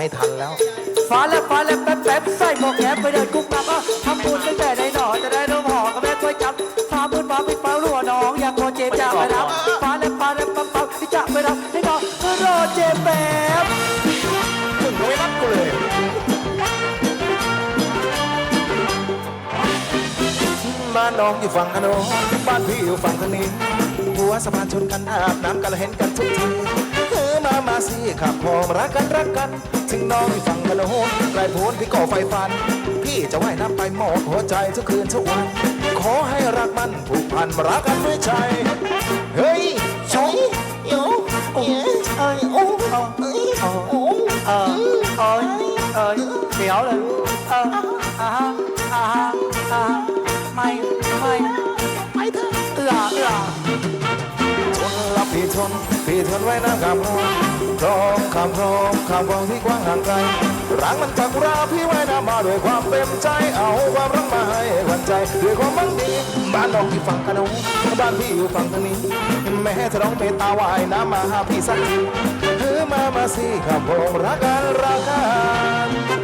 ไม่ทันแล้ว ฟ้าแลบฟ้าแลบแป๊บแป๊บใส่หมวกแก๊ปไปเดินกุ๊กนับอะทำบุญตั้งแต่ในหนอจะได้ร่มหอกับแม่กล้วยจับฟ้ามืดฟ้าปิดฟ้ารั่วน้อง อยากรอเจมส์จะไปรับฟ้าแลบฟ้าแลบปั๊บปั๊บที่จะไปรับให้น้องรอเจมส์แป๊บมึงไม่รับกูเลยบ้านน้องอยู่ฝั่งอนโนบ้านพี่อยู่ฝั่งทางนี้หัวสะพานชนกันอาบน้ำกันแล้วเห็นกันทุกทีเออ มามาสิขับพอมรักกันรักกัน ถึงน้องอยู่ฝั่งกันโหนไกลโพ้นพี่ก่อไฟฟัน พี่จะว่ายน้ำไปหมดหัวใจทุกคืนทุกวัน ขอให้รักมันผูกพันรักกันด้วยใจ เฮ้ยชอยโยเอ้ยเอ้ยโอ้เอ้ยโอ้เออเอยเอยเดี๋ยวเลยเอออ่าฮะอ่าฮะอ่าฮะไม่ไม่ไปเถอะเอือเอือ ทนพี่ทนไว้นะคำพร้อมพร้อมคำพร้อมคำพร้อมที่กว้างห่างไกลรักมันจากราพี่ไว้นะมาด้วยความเต็มใจเอาความรักมาให้ขวัญใจด้วยความบังดีบ้านน้องอยู่ฝั่งกันโน้นบ้านพี่อยู่ฝั่งทางนี้แม่ถ้าน้องเมตตาว่ายน้ำมาหาพี่สักทีเฮ้มามาสิคำพร้อมรักกันรักกัน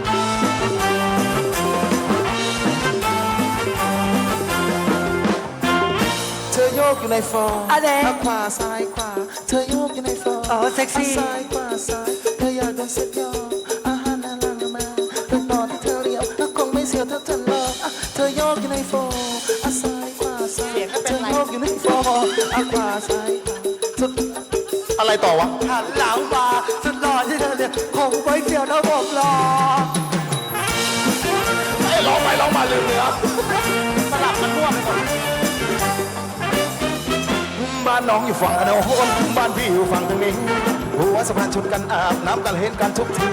กอยู่ในฟองอะไรขวาซ้ายขวาเธอโยกอยู่ในฟองเออเซ็กซี่ซ้ายขวาซ้ายเธออยากโดนเซ็ตยออาหารน่ารักมาเธอนอนที่เธอเลี้ยวแล้วคงไม่เสียวเธอเธอรออะเธอโยกอยู่ในฟองอะซ้ายขวาซ้ายเธอโยกอยู่ในฟองอะขวาซ้ายขวาสุดอะไรต่อวะหันหลังมาสุดหล่อที่เธอเนี่ยคงไม่เกี่ยวนะผมหรอกไอ้ร้องไปร้องมาลืมเนื้อสลับ น้องอยู่ฝั่งอนโนนบ้านพี่อยู่ฝั่งตรงนี้ หัวสะพานชนกันอาบน้ำกันเห็นกันทุกที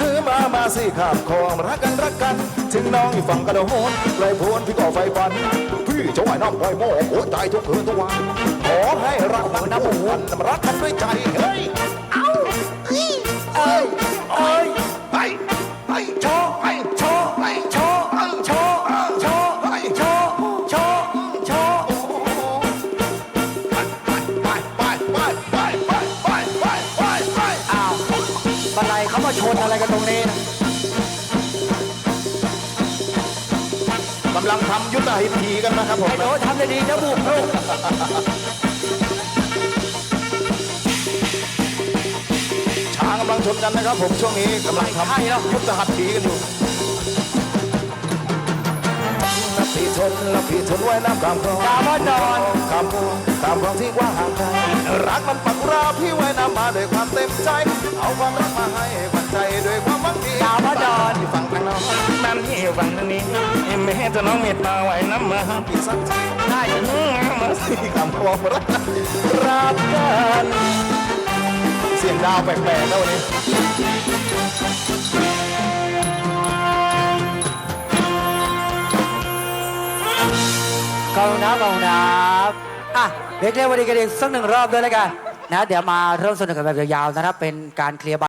ดื้อมามาสิขับคองรักกันรักกัน ถึงน้องอยู่ฝั่งกระโดนไกลโพ้นพี่ก่อไฟฟัน พี่จะไหวน้ำปล่อยโม่โอ้ตายทุกคืนทุกวันขอให้รักมันนะผูกพันรักกันด้วยใจเฮ้ย ตรงนี้นะกำลังทำยุทธหิธีกันนะครับผมไอ้โน้ตทำได้ดีนะบุกลูกช้างกำลังชนกันนะครับผมช่วงนี้กำลังทำยุทธหัตถีกันอยู่ พี่ทนนับพี่ทนไว้น้ำกำคลองดาวดอนคำพูดตามคลองที่กว้างห่างไกลรักมันปักราพี่ไว้น้ำมาด้วยความเต็มใจ เอาความรักมาให้ขวัญใจด้วยความหวังดีดาวดอนอยู่ฝั่งทางโน้นนั่นที่อยู่ฝั่งทางนี้แม่จะน้องเมตตาไว้น้ำมาหาพี่สักทีได้จะมาสิคำพองรักรักกันเสียงดาวแปลกๆนะวันนี้ กองน้ำกองน้ำอะเด็กเล่นวันนี้กันอีกสักหนึ่งรอบด้วยแล้วกันนะ เดี๋ยวมาเริ่มสนุกกันแบบยาวๆนะครับ เป็นการเคลียร์ใบ